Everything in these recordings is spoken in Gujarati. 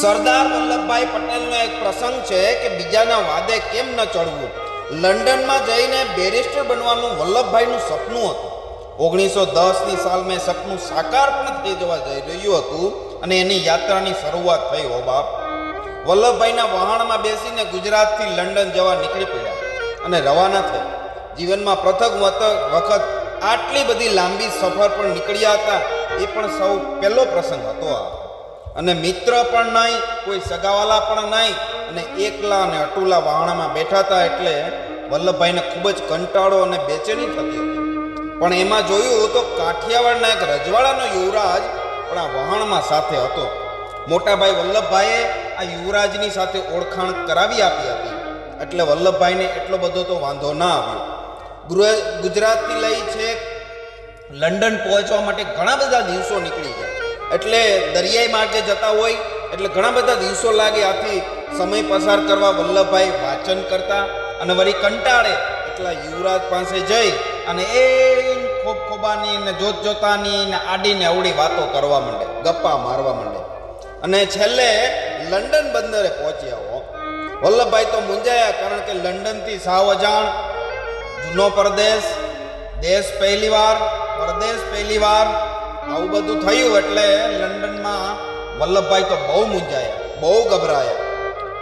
સરદાર વલ્લભભાઈ પટેલનો એક પ્રસંગ છે કે બીજાના વાદે કેમ ન ચડવું? લંડનમાં જઈને બેરિસ્ટર બનવાનું વલ્લભભાઈનું સપનું હતું. ઓગણીસો દસની સાલમાં સપનું સાકાર પણ થઈ જવા જઈ રહ્યું હતું અને એની યાત્રાની શરૂઆત થઈ, હો બાપ. વલ્લભભાઈના વહાણમાં બેસીને ગુજરાતથી લંડન જવા નીકળી પડ્યા અને રવાના થયા. જીવનમાં પ્રથમ વખત આટલી બધી લાંબી સફર પર નીકળ્યા હતા એ પણ સૌ પહેલો પ્રસંગ હતો આ. અને મિત્ર પણ નહીં, કોઈ સગાવાલા પણ નહીં, અને એકલા અને અટુલા વાહણામાં બેઠા હતા એટલે વલ્લભભાઈને ખૂબ જ કંટાળો અને બેચેની થતી હતી. પણ એમાં જોયું તો કાઠિયાવાડના એક રજવાડાનો યુવરાજ પણ આ વહાણમાં સાથે હતો. મોટાભાઈ વલ્લભભાઈએ આ યુવરાજની સાથે ઓળખાણ કરાવી આપી હતી. એટલે વલ્લભભાઈને એટલો બધો તો વાંધો ના આવ્યો ગૃહ ગુજરાતથી લઈ છે લંડન પહોંચવા માટે ઘણા બધા દિવસો નીકળી ગયા. એટલે દરિયાઈ માર્ગે જતા હોય, એટલે ઘણા બધા દિવસો લાગે આથી સમય પસાર કરવા વલ્લભભાઈ વાંચન કરતા અને વળી કંટાળે એટલા યુવરાજ પાસે જઈ અને એ ખોબ ખોબાની ને જોત જોતાની ને આડીને અવડી વાતો કરવા માંડે, ગપ્પા મારવા માંડે. અને છેલ્લે લંડન બંદરે પહોંચ્યા હો. વલ્લભભાઈ તો મૂંઝાયા કારણ કે લંડનથી સાવ અજાણ, જૂનો પરદેશ, દેશ પહેલી વાર પરદેશ પહેલી વાર આવું બધું થયું એટલે લંડનમાં વલ્લભભાઈ તો બહુ મૂંઝાયા, બહુ ગભરાયા.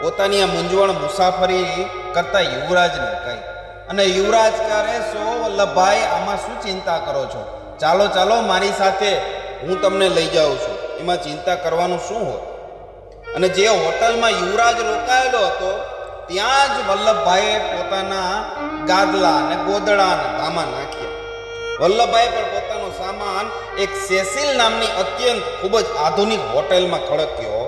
પોતાની આ મૂંઝવણ મુસાફરી કરતા યુવરાજને કહી. અને યુવરાજ ક્યારે સો વલ્લભભાઈ, આમાં શું ચિંતા કરો છો? ચાલો ચાલો, મારી સાથે હું તમને લઈ જાઉં છું. એમાં ચિંતા કરવાનું શું હોય? અને જે હોટલમાં યુવરાજ રોકાયેલો હતો, ત્યાં જ વલ્લભભાઈએ પોતાના ગાદલા અને ગોદડા અને ધામા નાખ્યા. વલ્લભભાઈ પણ પોતાનો સામાન એક સેસિલ નામની અત્યંત ખૂબ જ આધુનિક હોટેલમાં ખડક્યો.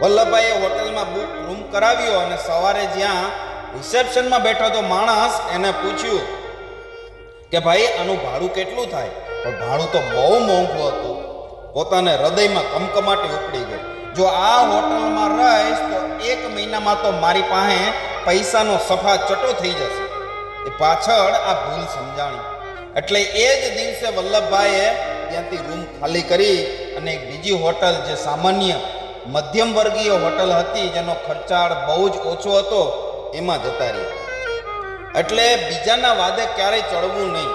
વલ્લભભાઈએ હોટલમાં બુક રૂમ કરાવ્યો અને સવારે જ્યાં રિસેપ્શનમાં બેઠો તો માણસ એને પૂછ્યું કે ભાઈ, આનું ભાડું કેટલું થાય? પણ ભાડું તો બહુ મોંઘું હતું. પોતાને હૃદયમાં કમકમાટી ઉપડી ગઈ. જો આ હોટલમાં રહીશ, તો એક મહિનામાં તો મારી પાસે પૈસાનો સફા ચટો થઈ જશે. એ પાછળ આ ભૂલ સમજાણી. એટલે એ જ દિવસે વલ્લભભાઈએ ત્યાંથી રૂમ ખાલી કરી અને એક બીજી હોટલ જે સામાન્ય મધ્યમ વર્ગીય હોટલ હતી, જેનો ખર્ચાળ બહુ જ ઓછો હતો, એમાં જતા રહ્યા. એટલે બીજાના વાદે ક્યારેય ચડવું નહીં.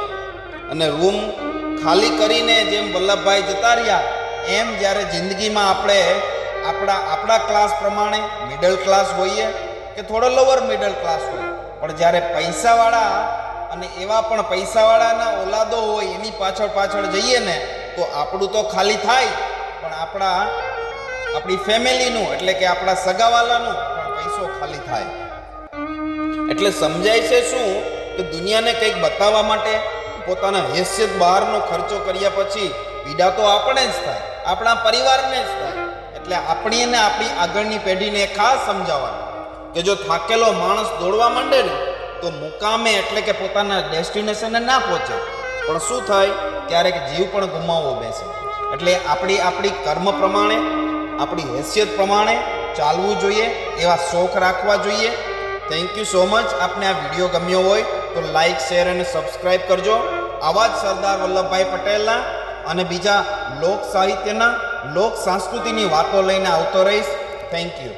અને રૂમ ખાલી કરીને જેમ વલ્લભભાઈ જતા રહ્યા, એમ જ્યારે જિંદગીમાં આપણે આપણા આપણા ક્લાસ પ્રમાણે મિડલ ક્લાસ હોઈએ કે થોડો લોઅર મિડલ ક્લાસ હોય, પણ જ્યારે પૈસાવાળા અને એવા પણ પૈસાવાળાના ઓલાદો હોય, એની પાછળ પાછળ જઈએ ને, તો આપણું તો ખાલી થાય. પણ આપણા, આપણી ફેમિલીનું, એટલે કે આપણા સગાવાલાનું પણ પૈસો ખાલી થાય. એટલે સમજાય છે શું? કે દુનિયાને કંઈક બતાવવા માટે પોતાના હેસિયત બહારનો ખર્ચો કર્યા પછી પીડા તો આપણે જ થાય, આપણા પરિવારને જ થાય. એટલે આપણી અને આપણી આગળની પેઢીને ખાસ સમજાવવાનું કે જો થાકેલો માણસ દોડવા માંડે ને તો મુકામે એટલે કે પોતાના ડેસ્ટિનેશને ના પહોંચે. પણ શું થાય? ક્યારેક જીવ પણ ગુમાવવો બેસે. એટલે આપણી આપણી કર્મ પ્રમાણે, આપણી હેસિયત પ્રમાણે ચાલવું જોઈએ, એવા શોખ રાખવા જોઈએ. થેન્ક યુ સો મચ આપને આ વીડિયો ગમ્યો હોય તો લાઈક શેર અને સબસ્ક્રાઈબ કરજો. આવા જ સરદાર વલ્લભભાઈ પટેલના અને બીજા લોક સાહિત્યના લોક સંસ્કૃતિની વાતો લઈને આવતો રહીશ. Thank you